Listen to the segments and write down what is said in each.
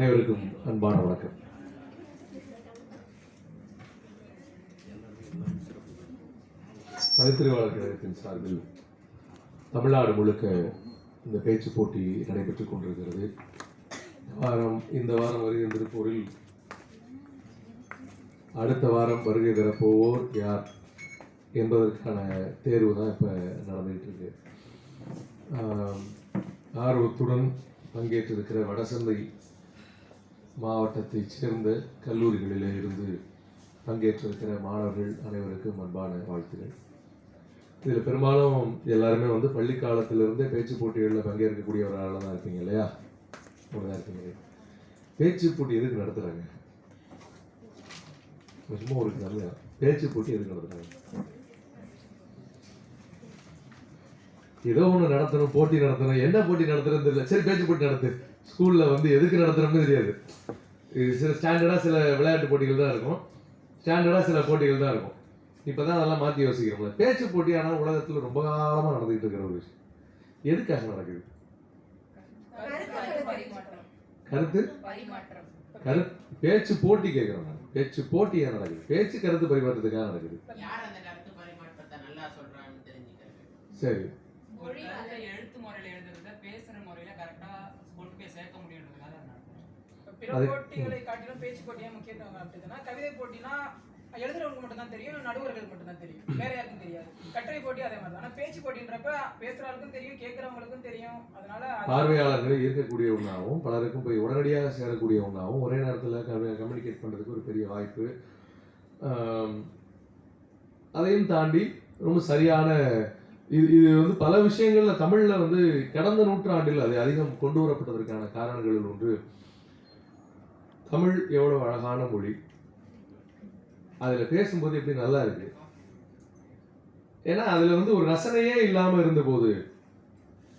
அனைவருக்கும் அன்பான வணக்கம். பதித்திருவாளர் கழகத்தின் சார்பில் தமிழ்நாடு முழுக்க இந்த பேச்சு போட்டி நடைபெற்றுக் கொண்டிருக்கிறது. வாரம் இந்த வாரம் வருகிற திருப்பூரில் அடுத்த வாரம் வருகை தரப்போவோர் யார் என்பதற்கான தேர்வு தான் இப்போ நடந்துகிட்டு இருக்கு ஆர்வத்துடன் பங்கேற்றிருக்கிற வடசந்தை மாவட்டத்தைச் சேர்ந்த கல்லூரிகளிலே இருந்து பங்கேற்றிருக்கிற மாணவர்கள் அனைவருக்கும் அன்பான வாழ்த்துக்கள் இதில் பெரும்பாலும் எல்லாருமே வந்து பள்ளி காலத்திலிருந்தே பேச்சு போட்டிகளில் பங்கேற்கக்கூடியவர்களால் தான் இருப்பீங்க இல்லையா? அப்படிதான் இருப்பீங்க. பேச்சு போட்டி எதுக்கு நடத்துகிறாங்க சும்மா ஒரு நல்ல பேச்சு போட்டி எதுக்கு நடத்துகிறாங்க ஏதோ ஒன்று நடத்தணும் போட்டி நடத்தணும். என்ன போட்டி நடத்துறது தெரியல. சரி பேச்சு போட்டி நடத்து. ஸ்கூலில் வந்து எதுக்கு நடத்துறோம்னு தெரியாது. சில ஸ்டாண்டர்டாக சில விளையாட்டு போட்டிகள் தான் இருக்கும். ஸ்டாண்டர்டாக சில போட்டிகள் தான் இருக்கும். இப்போ தான் அதெல்லாம் மாற்றி யோசிக்கிறோம்ல. பேச்சு போட்டி ஆனால் உலகத்தில் ரொம்ப காலமாக நடந்துகிட்டு இருக்கிற ஒரு விஷயம். எதுக்காக நடக்குது? கருத்து? பரிமாற்றம் கருத்து பரிமாற்றம் கரு பேச்சு போட்டி கேட்குறோம் நான் பேச்சு போட்டி ஏன் நடக்குது? பேச்சு கருத்து பரிமாற்றத்துக்காக நடக்குது. யார் அந்த கருத்து பரிமாற்றத்தை நல்லா சொல்றான்னு தெரிஞ்சுக்கிறது சரி. எழுத்து முறையில எழுதுறத பேசுற முறையில கரெக்டா கொண்டு போய் சேர்க்க முடியுன்றதுக்காக அதை நடத்துறோம். பிற போட்டிகளை காட்டிலும் பேச்சு போட்டியா முக்கியத்துவம் காட்டுதுன்னா கவிதை போட்டினா எழுதுறவங்களுக்கு மட்டும் தான் தெரியும் நடுவர்களுக்கு மட்டும் தான் தெரியும். வேற யாருக்கும் தெரியாது. கட்டுரை போட்டி அதே மாதிரி ஆனா பேச்சு போட்டின்றப்ப பேசுறவங்களுக்கும் தெரியும் கேட்கறவங்களுக்கும் தெரியும். அதனால அது- பார்வையாளர்களை ஈர்க்கக்கூடிய ஒன்றாகவும் பலருக்கும் போய் உடனடியாக சேரக்கூடிய ஒன்றாகவும் ஒரே நேரத்தில் கம்யூனிகேட் பண்ணுறதுக்கு ஒரு பெரிய வாய்ப்பு. அதையும் தாண்டி ரொம்ப சரியான இது இது வந்து பல விஷயங்கள்ல தமிழ்ல வந்து கடந்த நூற்றாண்டில் அது அதிகம் கொண்டு வரப்பட்டதற்கான காரணங்களில் ஒன்று தமிழ் எவ்வளவு அழகான மொழி? அதில் பேசும்போது எப்படி நல்லா இருக்கு? ஏன்னா அதில் வந்து ஒரு ரசனையே இல்லாமல் இருந்தபோது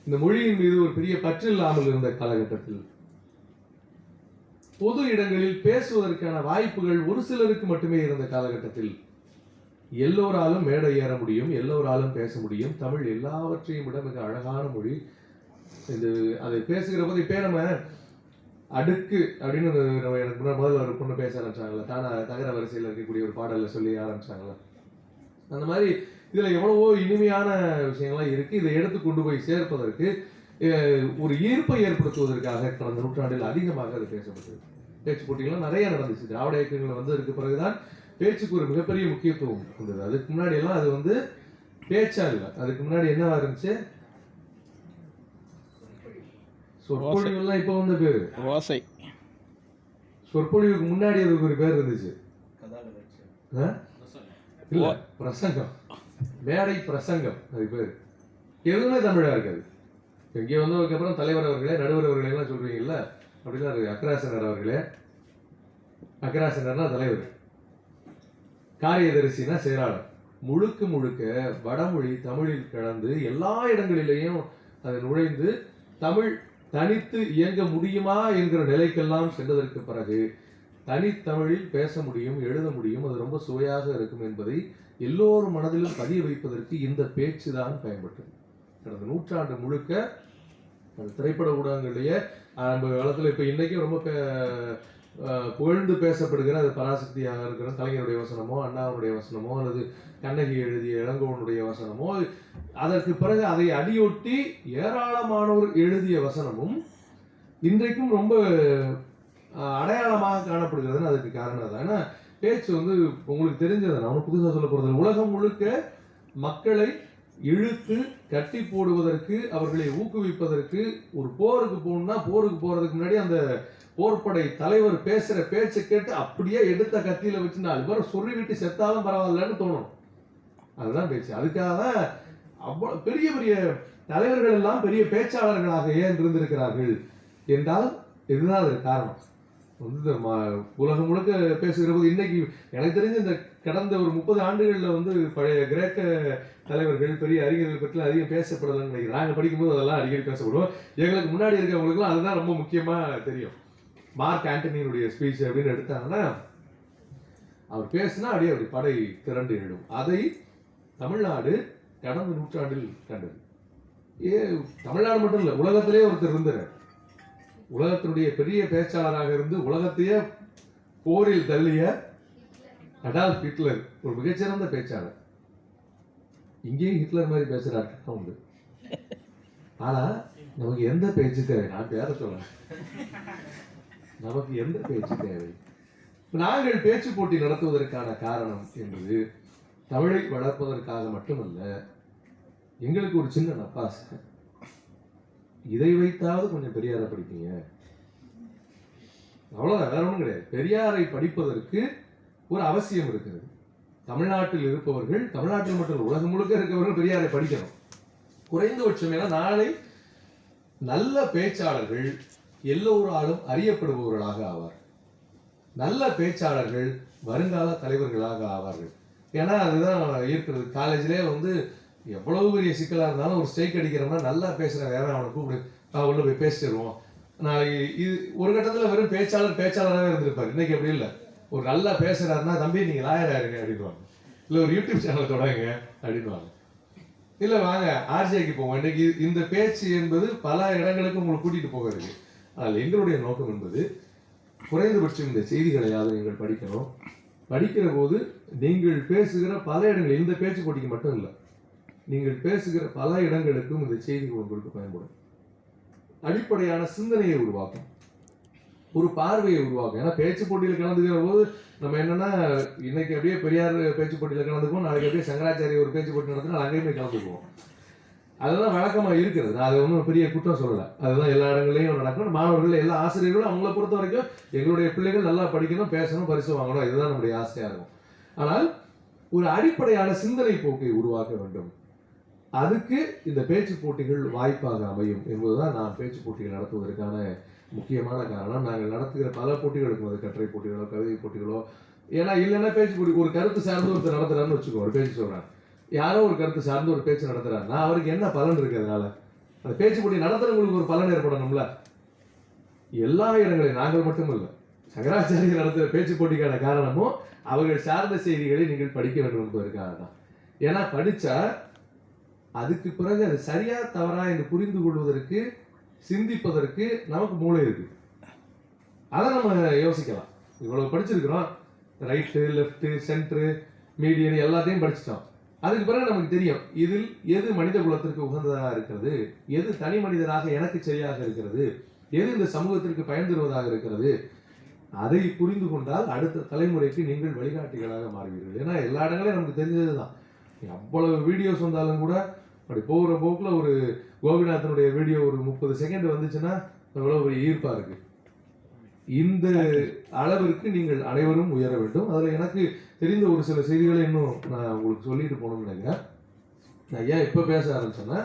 இந்த மொழியின் மீது ஒரு பெரிய பற்று இல்லாமல் இருந்த காலகட்டத்தில் பொது இடங்களில் பேசுவதற்கான வாய்ப்புகள் ஒரு சிலருக்கு மட்டுமே இருந்த காலகட்டத்தில் எல்லோராலும் மேடை ஏற முடியும் எல்லோராலும் பேச முடியும். தமிழ் எல்லாவற்றையும் விட மிக அழகான மொழி. இது அதை பேசுகிற போது இப்போ நம்ம அடுக்கு அப்படின்னு நம்ம எனக்கு முன்னாடி முதல்ல ஒரு பொண்ணு பேச ஆரம்பிச்சாங்கல்ல தானா தகர வரிசையில் இருக்கக்கூடிய ஒரு பாடலில் சொல்லி ஆரம்பிச்சாங்கல்ல. அந்த மாதிரி இதில் எவ்வளவோ இனிமையான விஷயங்கள்லாம் இருக்குது இதை எடுத்து கொண்டு போய் சேர்ப்பதற்கு ஒரு ஈர்ப்பை ஏற்படுத்துவதற்காக கடந்த நூற்றாண்டில் அதிகமாக அது பேசப்பட்டது. பேச்சு போட்டிகள்லாம் நிறைய நடந்துச்சு. திராவிட இயக்கங்கள் வந்ததற்கு பிறகுதான் பேச்சுக்கு ஒரு மிகப்பெரிய முக்கியத்துவம் இருந்தது அதுக்கு முன்னாடி எல்லாம் அது வந்து பேச்சா இல்லை. அதுக்கு முன்னாடி என்னவா இருந்துச்சு? சொற்பொழிவுலாம் இப்போ வந்து பேரு. ஓசை. சொற்பொழிவுக்கு முன்னாடி அதுக்கு ஒரு பேர் இருந்துச்சு? இல்ல பிரசங்கம். மேடை பிரசங்கம் அது பேர். எதுவுமே தமிழா இருக்காது. இங்கே வந்ததுக்கப்புறம் தலைவர் அவர்களே நடுவர் அவர்களே எல்லாம் சொல்றீங்கல்ல? அப்படின்னா அது அக்ராசனர் அவர்களே. அக்ராசனர்னா தலைவர். காரியதரிசினா செயலாளர். முழுக்க முழுக்க வடமொழி தமிழில் கலந்து எல்லா இடங்களிலேயும் அது நுழைந்து தமிழ் தனித்து இயங்க முடியுமா என்கிற நிலைக்கெல்லாம் சென்றதற்கு பிறகு தனித்தமிழில் பேச முடியும் எழுத முடியும் அது ரொம்ப சுவையாக இருக்கும் என்பதை எல்லோரும் மனதிலும் பதிய வைப்பதற்கு இந்த பேச்சு தான் பயன்பட்டது. கடந்த நூற்றாண்டு முழுக்க திரைப்பட ஊடகங்களிலேயே நம்ம காலத்தில் இப்போ இன்றைக்கும் ரொம்ப புகழ்ந்து பேசப்படுகிற அது பராசக்தியாக இருக்கிற கலைஞருடைய வசனமோ அண்ணாவுடைய வசனமோ அல்லது கண்ணகி எழுதிய இளங்கோவனுடைய வசனமோ அதற்கு பிறகு அதை அடியொட்டி ஏராளமானோர் எழுதிய வசனமும் இன்றைக்கும் ரொம்ப அடையாளமாக காணப்படுகிறதுன்னு அதுக்கு காரணம் தான் ஏன்னா பேச்சு வந்து உங்களுக்கு தெரிஞ்சது நான் ஒன்றும் புதுசாக சொல்ல போகிறது உலகம் முழுக்க மக்களை இழுத்து கட்டி போடுவதற்கு அவர்களை ஊக்குவிப்பதற்கு ஒரு போருக்கு போகணும்னா போருக்கு போகிறதுக்கு முன்னாடி அந்த போர்ப்படை தலைவர் பேசுகிற பேச்சை கேட்டு அப்படியே எடுத்த கத்தியில் வச்சு நாலு பேரை சொல்லி விட்டு செத்தாலும் பரவாயில்லன்னு தோணும். அதுதான் பேச்சு. அதுக்காக தான் பெரிய பெரிய தலைவர்கள் எல்லாம் பெரிய பேச்சாளர்களாக ஏன் இருந்திருக்கிறார்கள் என்றால் இதுதான் அதற்கு காரணம். வந்து உலகம் முழுக்க பேசுகிற போது இன்னைக்கு எனக்கு தெரிஞ்ச இந்த கடந்த ஒரு முப்பது ஆண்டுகளில் வந்து பழைய கிரேக்க தலைவர்கள் பெரிய அறிஞர்கள் பற்றி அதிகம் பேசப்படலன்னு நினைக்கிறேன். நாங்கள் படிக்கும்போது அதெல்லாம் அடிக்கடி பேசப்படுவோம். எங்களுக்கு முன்னாடி இருக்கிறவங்களுக்குலாம் அதுதான் ரொம்ப முக்கியமாக தெரியும். மார்க் ஆண்டனியினுடைய ஸ்பீச் அப்படின்னு எடுத்தாங்கன்னா அவர் பேசினா அப்படியே அப்படி படை திரண்டு எழும். அதை தமிழ்நாடு கடந்த நூற்றாண்டில் கண்டது. ஏ தமிழ்நாடு மட்டும் இல்லை உலகத்திலே ஒருத்தர் இருந்தார். உலகத்தினுடைய பெரிய பேச்சாளராக இருந்து உலகத்தையே போரில் தள்ளிய அடால்ஃப் ஹிட்லர் ஒரு மிகச்சிறந்த பேச்சாளர். இங்கேயும் ஹிட்லர் மாதிரி பேசுகிறார் உண்டு. ஆனால் நமக்கு எந்த பேச்சு தேவை? நான் பேர சொல்கிறேன் நமக்கு எந்த பேச்சு தேவை? நாங்கள் பேச்சு போட்டி நடத்துவதற்கான காரணம் என்பது தமிழை வளர்ப்பதற்காக மட்டுமல்ல எங்களுக்கு ஒரு சின்ன நப்பாசை. இதை வைத்தாவது கொஞ்சம் பெரியாரை படிப்பீங்க. அவ்வளவுதான் வேற ஒன்றும் கிடையாது. பெரியாரை படிப்பதற்கு ஒரு அவசியம் இருக்கிறது. தமிழ்நாட்டில் இருப்பவர்கள் தமிழ்நாட்டில் மட்டும் உலகம் முழுக்க இருக்கவர்கள் பெரியாரை படிக்கணும். குறைந்தபட்சம் ஏன்னா நாளை நல்ல பேச்சாளர்கள் எல்லோராலும் அறியப்படுபவர்களாக ஆவார் நல்ல பேச்சாளர்கள் வருங்கால தலைவர்களாக ஆவார்கள். ஏன்னா அதுதான் இருக்கிறது. காலேஜ்லேயே வந்து எவ்வளவு பெரிய சிக்கலாக இருந்தாலும் ஒரு ஸ்ட்ரைக் அடிக்கிறோம்னா நல்லா பேசுகிற வேற அவனை கூப்பிடு நான் உள்ள போய் பேசிடுவோம் நான் இது ஒரு கட்டத்தில் வெறும் பேச்சாளர் பேச்சாளராகவே இருந்திருப்பார். இன்னைக்கு அப்படி இல்லை. ஒரு நல்லா பேசுகிறாருன்னா தம்பி நீங்கள் லாயர் ஆயிருங்க அப்படின்வாங்க இல்லை ஒரு யூடியூப் சேனல் தொடங்க அப்படின்வாங்க இல்லை வாங்க ஆர்ஜேக்கு போவோம். இன்னைக்கு இந்த பேச்சு என்பது பல இடங்களுக்கு உங்களை கூட்டிகிட்டு போக ஆனால் எங்களுடைய நோக்கம் என்பது குறைந்தபட்சம் இந்த செய்திகளையாவது நீங்கள் படிக்கணும். படிக்கிற போது நீங்கள் பேசுகிற பல இடங்கள் இந்த பேச்சு போட்டிக்கு மட்டும் இல்லை நீங்கள் பேசுகிற பல இடங்களுக்கும் இந்த செய்திகள் உங்களுக்கு பயன்படும். அடிப்படையான சிந்தனையை உருவாக்கும். ஒரு பார்வையை உருவாக்கும். ஏன்னா பேச்சு போட்டியில் கலந்துக்கிற போது நம்ம என்னன்னா இன்னைக்கு அப்படியே பெரியார் பேச்சு போட்டியில் கலந்துக்குவோம் நாளைக்கு அப்படியே சங்கராச்சாரிய ஒரு பேச்சு போட்டி நடத்தினா அங்கேயும் போய் கலந்துக்குவோம். அதெல்லாம் வழக்கமாக இருக்கிறது. நான் அது ஒன்றும் பெரிய குற்றம் சொல்லலை. அதுதான் எல்லா இடங்களையும் நடக்கும். மாணவர்கள் எல்லா ஆசிரியர்களும் அவங்கள பொறுத்த வரைக்கும் எங்களுடைய பிள்ளைகள் நல்லா படிக்கணும் பேசணும் பரிசு வாங்கணும். இதுதான் நம்முடைய ஆசையாக இருக்கும். ஆனால் ஒரு அடிப்படையான சிந்தனை போக்கை உருவாக்க வேண்டும். அதுக்கு இந்த பேச்சு போட்டிகள் வாய்ப்பாக அமையும் என்பதுதான் நான் பேச்சு போட்டிகள் நடத்துவதற்கான முக்கியமான காரணம். நாங்கள் நடத்துகிற பல போட்டிகளுக்கும் அது கட்டுரை போட்டிகளோ கவிதை போட்டிகளோ ஏன்னா இல்லைன்னா பேச்சு போட்டி ஒரு கருத்து சார்ந்து ஒருத்தர் நடத்துறாருன்னு வச்சுக்கோ ஒரு பேச்சு சொல்கிறேன் யாரோ ஒரு கருத்து சார்ந்து ஒரு பேச்சு நடத்துகிறாருன்னா அவருக்கு என்ன பலன் இருக்குது அதனால்? அந்த பேச்சு போட்டி நடத்துகிறவங்களுக்கு ஒரு பலன் ஏற்படணும்ல? எல்லா இடங்களையும் நாங்கள் மட்டுமல்ல சங்கராச்சாரியர் நடத்துகிற பேச்சு போட்டிக்கான காரணமும் அவர்கள் சார்ந்த செய்திகளை நீங்கள் படிக்க வேண்டும் என்பதற்காக தான். ஏன்னா படித்தா அதுக்கு பிறகு அது சரியா தவறா என்று புரிந்து கொள்வதற்கு சிந்திப்பதற்கு நமக்கு மூளை இருக்கு. அதை நம்ம யோசிக்கலாம். இவ்வளவு படிச்சிருக்கிறோம். ரைட்டு லெஃப்ட்டு சென்ட்ரு மீடியன் எல்லாத்தையும் படிச்சிட்டோம். அதுக்கு பிறகு நமக்கு தெரியும் இதில் எது மனித குலத்திற்கு உகந்ததாக இருக்கிறது எது தனி மனிதனாக எனக்கு சரியாக இருக்கிறது எது இந்த சமூகத்திற்கு பயன் தருவதாக இருக்கிறது அதை புரிந்து கொண்டால் அடுத்த தலைமுறைக்கு நீங்கள் வழிகாட்டிகளாக மாறுவீர்கள். ஏன்னா எல்லா இடங்களையும் நமக்கு தெரிஞ்சது தான் எவ்வளவு வீடியோஸ் வந்தாலும் கூட அப்படி போகிற போக்கில் ஒரு கோபிநாதனுடைய வீடியோ ஒரு முப்பது செகண்ட் வந்துச்சுன்னா எவ்வளோ ஒரு ஈர்ப்பாக இருக்குது இந்த அளவிற்கு நீங்கள் அனைவரும் உயர வேண்டும். அதில் எனக்கு தெரிந்த ஒரு சில செய்திகளை இன்னும் நான் உங்களுக்கு சொல்லிட்டு போகணும்னு நினைக்கிறேன். நான் ஏன் இப்போ பேச ஆரம்பிச்சேன்னா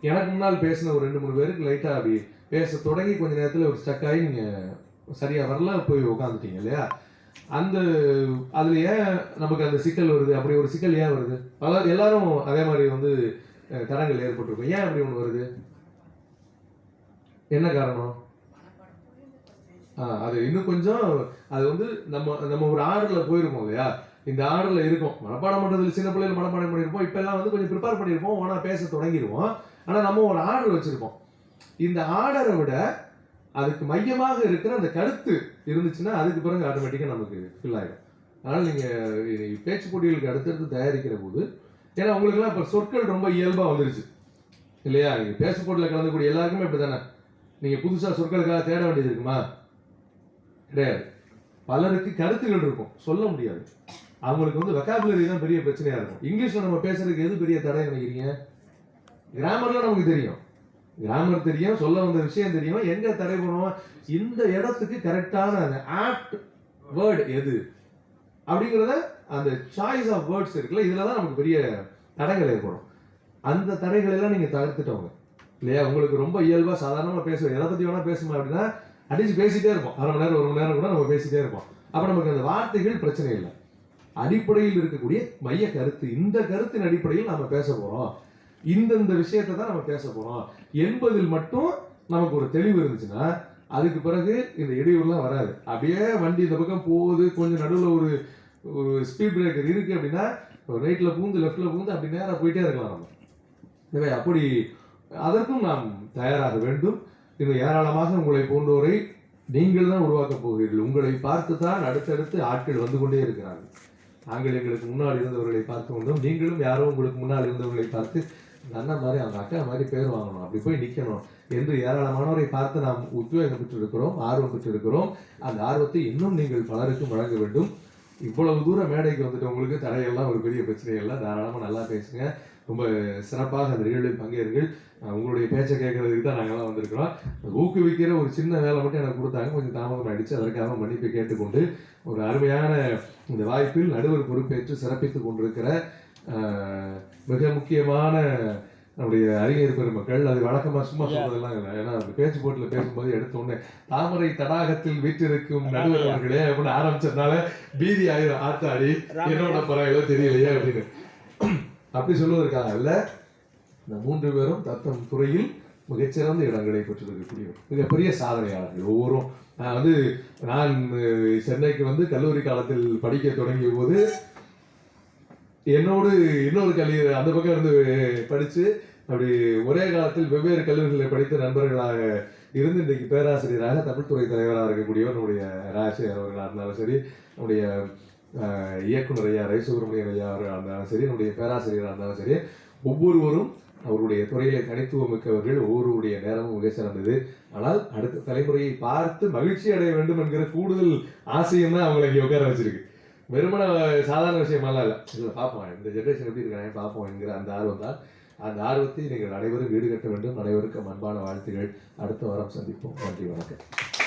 எனக்கு முன்னால் பேசின ஒரு ரெண்டு மூணு பேருக்கு லைட்டாக அப்படி பேச தொடங்கி கொஞ்ச நேரத்தில் ஒரு ஸ்டக் ஆகி நீங்கள் சரியாக வரல போய் உட்காந்துட்டீங்க இல்லையா? அந்த அதில் ஏன் நமக்கு அந்த சிக்கல் வருது? அப்படி ஒரு சிக்கல் ஏன் வருது? பல எல்லாரும் அதே மாதிரி வந்து தடங்கள் ஏற்பட்டிருக்கும். ஏன் அப்படி ஒன்று வருது? என்ன காரணம்? அது இன்னும் கொஞ்சம் அது வந்து நம்ம நம்ம ஒரு ஆர்டரில் போயிருக்கோம் இல்லையா? இந்த ஆர்டரில் இருக்கும். மனப்பாடம் பண்ணுறதுல சின்ன பிள்ளைகள் மனப்பாடம் பண்ணியிருப்போம் இப்போல்லாம் வந்து கொஞ்சம் ப்ரிப்பேர் பண்ணியிருப்போம் ஆனால் பேச தொடங்கிடுவோம் ஆனால் நம்ம ஒரு ஆர்டர் வச்சுருப்போம். இந்த ஆர்டரை விட அதுக்கு மையமாக இருக்கிற அந்த கருத்து இருந்துச்சுன்னா அதுக்கு பிறகு ஆட்டோமேட்டிக்காக நமக்கு ஃபில் ஆகிடும் அதனால் நீங்கள் பேச்சு போட்டிகளுக்கு அடுத்தடுத்து தயாரிக்கிற போது ஏன்னா உங்களுக்குலாம் இப்போ சொற்கள் ரொம்ப இயல்பாக வந்துருச்சு. இல்லையா? நீங்கள் பேச்சு போட்டியில் கலந்துக்கூடிய எல்லாருக்குமே இப்படி தானே நீங்கள் புதுசாக சொற்களுக்காக தேட வேண்டியது இருக்குமா? கிடையாது. பலருக்கு கருத்துகள் இருக்கும். சொல்ல முடியாது. அவங்களுக்கு வந்து வெக்காபுலரி தான் பெரிய பிரச்சனையாக இருக்கும். இங்கிலீஷில் நம்ம பேசுறதுக்கு எது பெரிய தடை நினைக்கிறீங்க? கிராமர்லாம் நமக்கு தெரியும். கிராமர் தெரியும் சொல்ல வந்த விஷயம் தெரியும். எங்கே தடை பண்ணுவோம்? இந்த இடத்துக்கு கரெக்டான அந்த ஆப்ட் வேர்டு எது? அப்படிங்கிறத அந்த சாய்ஸ் ஆஃப் வேர்ட்ஸ் இருக்குல்ல இதில் தான் நமக்கு பெரிய தடைகள் ஏற்படும். அந்த தடைகளெல்லாம் எல்லாம் தகர்த்துட்டவங்க இல்லையா? உங்களுக்கு ரொம்ப இயல்பாக சாதாரணமாக பேசுவோம் எதை பற்றி வேணால் பேசுமா அப்படின்னா அடிச்சு பேசிட்டே இருப்போம். அரை மணி நேரம் ஒரு மணி நேரம் கூட நம்ம பேசிட்டே இருப்போம். அப்ப நமக்கு அந்த வார்த்தைகள் பிரச்சனை இல்லை. அடிப்படையில் இருக்கக்கூடிய மைய கருத்து இந்த கருத்தின் அடிப்படையில் நாம பேச போறோம். இந்தந்த விஷயத்தை தான் நம்ம பேச போறோம். என்பதில் மட்டும் நமக்கு ஒரு தெளிவு இருந்துச்சுன்னா அதுக்கு பிறகு இந்த இடையூறுலாம் வராது. அப்படியே வண்டி இந்த பக்கம் போகுது கொஞ்சம் நடுவில் ஒரு ஒரு ஸ்பீட் பிரேக்கர் இருக்கு அப்படின்னா ரைட்ல பூந்து லெஃப்ட்ல பூந்து அப்படி நேராக போயிட்டே இருக்கலாம் நம்ம. எனவே அப்படி அதற்கும் நாம் தயாராக வேண்டும். இன்னும் ஏராளமாக உங்களை போன்றோரை நீங்கள் தான் உருவாக்கப் போகிறீர்கள். உங்களை பார்த்து தான் அடுத்தடுத்து ஆட்கள் வந்து கொண்டே இருக்கிறார்கள். நாங்கள் எங்களுக்கு முன்னால் இருந்தவர்களை பார்த்து கொண்டோம். நீங்களும் யாரோ உங்களுக்கு முன்னால் இருந்தவர்களை பார்த்து அந்த மாதிரி அவங்க அக்கா மாதிரி பேர் வாங்கணும் அப்படி போய் நிற்கணும் என்று ஏராளமானவரை பார்த்து நாம் உத்வேகம் பெற்றிருக்கிறோம் ஆர்வம் பெற்றிருக்கிறோம். அந்த ஆர்வத்தை இன்னும் நீங்கள் பலருக்கும் வழங்க வேண்டும். இவ்வளவு தூரம் மேடைக்கு வந்துட்டு உங்களுக்கு தடையெல்லாம் ஒரு பெரிய பிரச்சனை இல்லை தாராளமாக நல்லா பேசுங்க. ரொம்ப சிறப்பாக அந்த நிகழ்வில் பங்கேறுங்கள். உங்களுடைய பேச்சை கேட்கறதுக்கு தான் நாங்கள்லாம் வந்திருக்கிறோம். ஊக்குவிக்கிற ஒரு சின்ன வேலை மட்டும் எனக்கு கொடுத்தாங்க. கொஞ்சம் தாமதம் ஆயிடுச்சு. அதற்காக மன்னிப்பு கேட்டுக்கொண்டு ஒரு அருமையான இந்த வாய்ப்பில் நடுவர் பொறுப்பேற்று சிறப்பித்துக் கொண்டிருக்கிற மிக முக்கியமான நம்முடைய அறிஞர் பெருமக்கள். அது வழக்கமா சும்மா சொல்றதெல்லாம் இல்லை. ஏன்னா அந்த பேச்சு போட்டில் பேசும்போது எடுத்த உடனே தாமரை தடாகத்தில் வீற்றிருக்கும் நடுவர் அவர்களே அப்படின்னு ஆரம்பிச்சதுனால பீதி ஆயிரம் ஆத்தாடி. என்னோட பரவாயில்ல தெரியலையே அப்படின்னு. அப்படி சொல்வதற்காக அல்ல. இந்த மூன்று பேரும் தத்தம் துறையில் மிகச்சிறந்த இடங்களை பெற்றிருக்கக்கூடியவர். மிகப்பெரிய சாதனையாளர்கள் ஒவ்வொரும். நான் வந்து நான் சென்னைக்கு வந்து கல்லூரி காலத்தில் படிக்க தொடங்கிய போது என்னோடு இன்னொரு கல்லூரி அந்த பக்கம் இருந்து படித்து அப்படி ஒரே காலத்தில் வெவ்வேறு கல்லூரிகளில் படித்த நண்பர்களாக இருந்து இன்றைக்கு பேராசிரியராக தமிழ்துறை தலைவராக இருக்கக்கூடியவர் நம்முடைய ராஜசேகர் அவர்களாக இருந்தாலும் சரி நம்முடைய இயக்குனர் ஐயா ரை ஐயா அவர்களாக இருந்தாலும் சரி நம்முடைய பேராசிரியராக இருந்தாலும் சரி ஒவ்வொருவரும் அவருடைய துறையிலே தனித்துவம் மிக்கவர்கள் ஒவ்வொருவருடைய நேரமும் மிக சிறந்தது. ஆனால் அடுத்த தலைமுறையை பார்த்து மகிழ்ச்சி அடைய வேண்டும் என்கிற கூடுதல் ஆசையும் தான் அவங்களை இங்கே உட்கார வச்சிருக்கு. வெறுமன சாதாரண விஷயமெல்லாம் இல்லை. இதில் பார்ப்போம். இந்த ஜென்ரேஷன் எப்படி இருக்காங்க பார்ப்போம் என்கிற அந்த ஆர்வம் தான். அந்த ஆர்வத்தை நீங்கள் அனைவரும் கட்ட வேண்டும். அனைவருக்கும் அன்பான வாழ்த்துகள். அடுத்த வாரம் சந்திப்போம். நன்றி வணக்கம்.